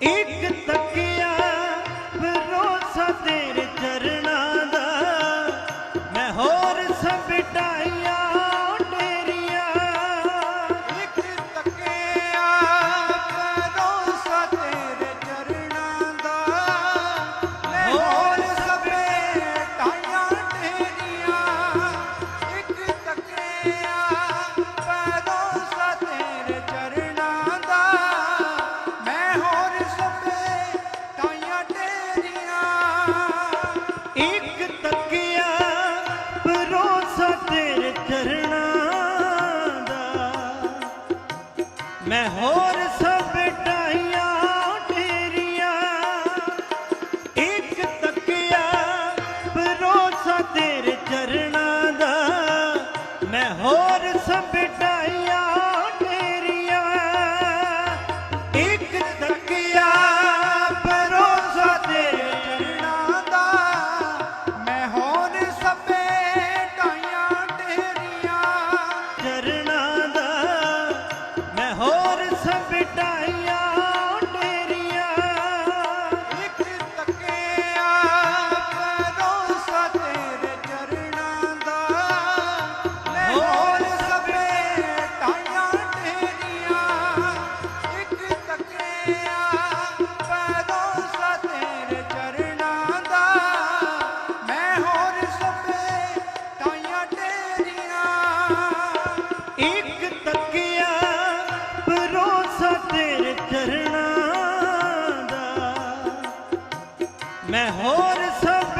ਇੱਕ ਤੱਕਿਆ ਵਿਰੋਧ ਮੈਂ ਹੋਰ ਸਭ ਟਾਈਆਂ ਤੇਰੀਆਂ। ਇੱਕ ਤੱਕਿਆ ਭਰੋਸਾ ਤੇਰੇ ਚਰਨਾਂ ਦਾ। ਮੈਂ ਹੋਰ ਸਭ ਟਾਈਆਂ ਤੇਰੀਆਂ। ਇੱਕ ਤੱਕ ਇੱਕ ਤੱਕਿਆ ਭਰੋਸਾ ਤੇਰੇ ਚਰਣਾ ਦਾ। ਮੈਂ ਹੋਰ ਸਭ